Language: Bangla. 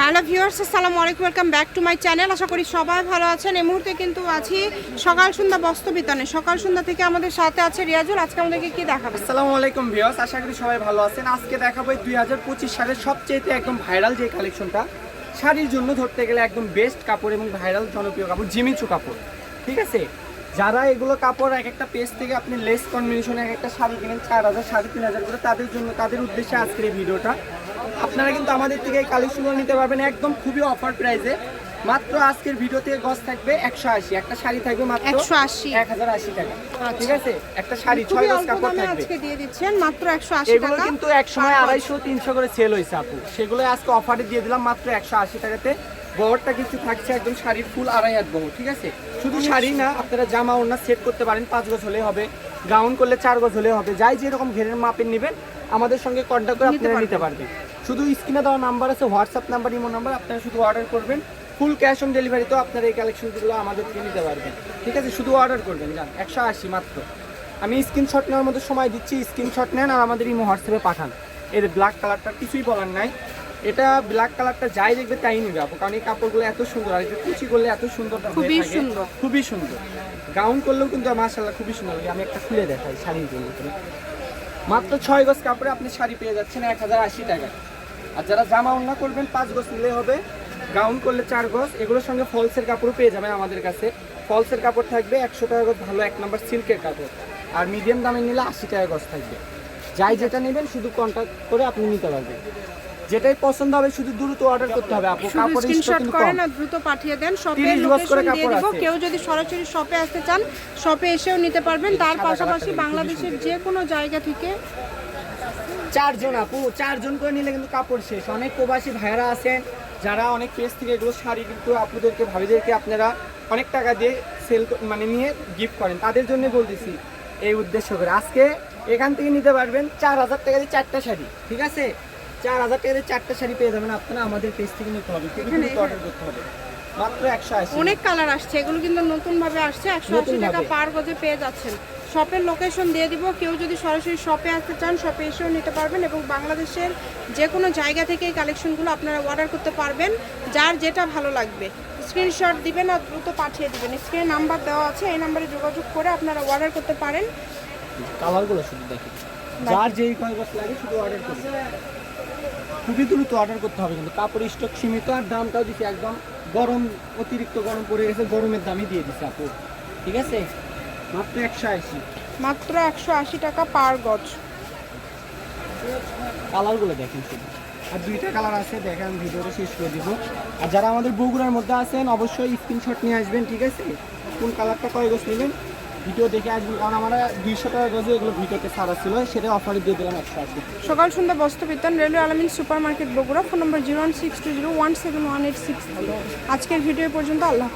হ্যালো ভিউয়ার্স আসসালামু আলাইকুম welcome back to my channel আশা করি সবাই ভালো আছেন। এই মুহূর্তে কিন্তু আছি সকাল সন্ধ্যা বস্ত্র বিতানে। সকাল সন্ধ্যা থেকে আমাদের সাথে আছে রিয়াজুল। আজকে আমাদেরকে কি দেখাবে? আসসালামু আলাইকুম ভিউয়ার্স আশা করি সবাই ভালো আছেন। আজকে দেখাবো দুই হাজার পঁচিশ সালের সবচেয়ে একদম ভাইরাল যে কালেকশনটা শাড়ির জন্য ধরতে গেলে একদম বেস্ট কাপড় এবং ভাইরাল জনপ্রিয় কাপড়, জিমিচু কাপড়। ঠিক আছে? যারা এগুলো কাপড় এক একটা পেজ থেকে আপনি লেস কম্বিনেশনে এক একটা শাড়ি কিনেন চার হাজার সাড়ে তিন হাজার করে তাদের জন্য তাদের উদ্দেশ্যে আজকের এই ভিডিওটা। আপনারা কিন্তু আমাদের থেকে এই কালেকশনগুলো নিতে পারবেন একদম খুবই অফার প্রাইসে মাত্র আজকের ভিডিওতে গজ থাকবে একশো আশি একটা শাড়ি থাকবে মাত্র 180 এক হাজার আশি টাকা আচ্ছা। ঠিক আছে? একটা শাড়ি ছয় গজ কাপড় থাকবে। দিয়ে দিচ্ছেন মাত্র একশো আশি এগুলো কিন্তু এক সময় আড়াইশো তিনশো করে সেল হয়েছে আপু। সেগুলো আজকে অফারে দিয়ে দিলাম মাত্র একশো আশি টাকাতে। বহরটা কিছু থাকছে একদম শাড়ির ফুল আড়াই হাত বহর ঠিক আছে? শুধু শাড়ি না আপনারা জামা ওড়না সেট করতে পারেন পাঁচ গজ হলে হবে। গাউন করলে চার গজ হলে হবে। যাই যেরকম ঘেরের মাপের নেবেন আমাদের সঙ্গে কন্ট্যাক্ট করে আপনারা নিতে পারবেন। শুধু স্ক্রিনে দেওয়া নাম্বার আছে হোয়াটসঅ্যাপ নাম্বার ইমো নাম্বার আপনারা শুধু অর্ডার করবেন। ফুল ক্যাশ অন ডেলিভারিতেও আপনারা এই কালেকশনগুলো আমাদের থেকে নিতে পারবেন। ঠিক আছে? শুধু অর্ডার করবেন যান একশো আশি মাত্র। আমি স্ক্রিনশট নেওয়ার মধ্যে সময় দিচ্ছি স্ক্রিনশট নেন আর আমাদের ইমো হোয়াটসঅ্যাপে পাঠান। এর ব্ল্যাক কালারটা কিছুই বলার নাই। এটা ব্ল্যাক কালারটা যাই দেখবে তাই নিবে আপু কারণ এই কাপড়গুলো এত সুন্দর আর এটা কুচি করলে এত সুন্দর খুবই সুন্দর। খুবই সুন্দর। গাউন করলেও কিন্তু মাশাআল্লাহ খুবই সুন্দর। আমি একটা খুলে দেখাই জন্য। মাত্র ছয় গজ কাপড়ে আপনি শাড়ি পেয়ে যাচ্ছেন এক হাজার আশি টাকা আর যারা জামা ওড়না করবেন পাঁচ গজ নিলে হবে। গাউন করলে চার গজ। এগুলোর সঙ্গে ফলসের কাপড়ও পেয়ে যাবেন আমাদের কাছে। ফলসের কাপড় থাকবে একশো টাকা গজ ভালো এক নম্বর সিল্কের কাপড়। আর মিডিয়াম দামে নিলে আশি টাকা গজ থাকবে। যাই যেটা নেবেন শুধু কন্ট্যাক্ট করে আপনি নিতে পারবেন। যেটাই পছন্দ হবে শুধু দ্রুত অর্ডার করতে হবে আপু। স্টক স্ক্রিনশট করেন আর দ্রুত পাঠিয়ে দেন। শপের 30 গজ করে লোকেশন দিয়ে কাপড় দিব। কেউ যদি সরাসরি শপে আসতে চান শপে এসেও নিতে পারবেন। তার পাশাপাশি বাংলাদেশের যে কোনো জায়গা থেকে চারজন আপু চারজন করে নিলে কিন্তু কাপড় শেষ। অনেক প্রবাসী ভাইয়েরা আছেন যারা অনেক পেজ থেকে এগুলো শাড়ি কিন্তু আপুদেরকে ভাবিদেরকে আপনারা অনেক টাকা দিয়ে সেল মানে নিয়ে গিফট করেন। তাদের জন্য বলতেছি এই উদ্দেশ্য করে। আজকে এখান থেকে নিতে পারবেন চার হাজার টাকা দিয়ে চারটা শাড়ি। ঠিক আছে? চার হাজার টাকা চারটা শাড়ি পেয়ে যাবেন আপনারা আমাদের পেজ থেকে নিতে হবে। অর্ডার করতে হবে। মাত্র একশো অনেক কালার আসছে এগুলো কিন্তু নতুন ভাবে আসছে একশো আশি টাকা পার গজে পেয়ে যাচ্ছেন। শপের লোকেশন দিয়ে দিব কেউ যদি সরাসরি শপে আসতে চান শপে এসেও নিতে পারবেন এবং বাংলাদেশের যে কোনো জায়গা থেকে এই কালেকশনগুলো আপনারা অর্ডার করতে পারবেন যার যেটা ভালো লাগবে। স্ক্রিনশট দিবেন আর দ্রুত পাঠিয়ে দিবেন। স্ক্রিনে নাম্বার দেওয়া আছে এই নাম্বারে যোগাযোগ করে আপনারা অর্ডার করতে পারেন। কালারগুলো শুধু দেখি। যার যেই কয় বছর লাগে শুধু অর্ডার করতে খুবই দ্রুত অর্ডার করতে হবে কিন্তু কাপড় স্টক সীমিত আর দামটাও দিচ্ছে একদম গরম অতিরিক্ত গরম পড়ে গেছে গরমের দামই দিয়ে দিচ্ছে আপু। ঠিক আছে? মাত্র একশো আশি। মাত্র একশো আশি টাকা পার গজ। কালারগুলো দেখেন শুধু। আর দুইটা কালার আছে দেখেন ভিডিওটা শেষ করে দিব। আর যারা আমাদের বগুড়ার মধ্যে আছেন অবশ্যই স্ক্রিনশট নিয়ে আসবেন ঠিক আছে? কোন কালারটা কয় গোছ নেবেন? ভিডিও দেখে আসবেন, কারণ আমরা দুইশো টাকা গজে এগুলো ভিডিওতে ছাড়া ছিল সেটা অফারে দিয়ে দিলাম একশো আশি সকাল সন্ধ্যা বস্ত্র বিতান railway Alamin super market Bogura, phone number zero one six two zero one seven one eight six আজকের ভিডিও পর্যন্ত, আল্লাহ।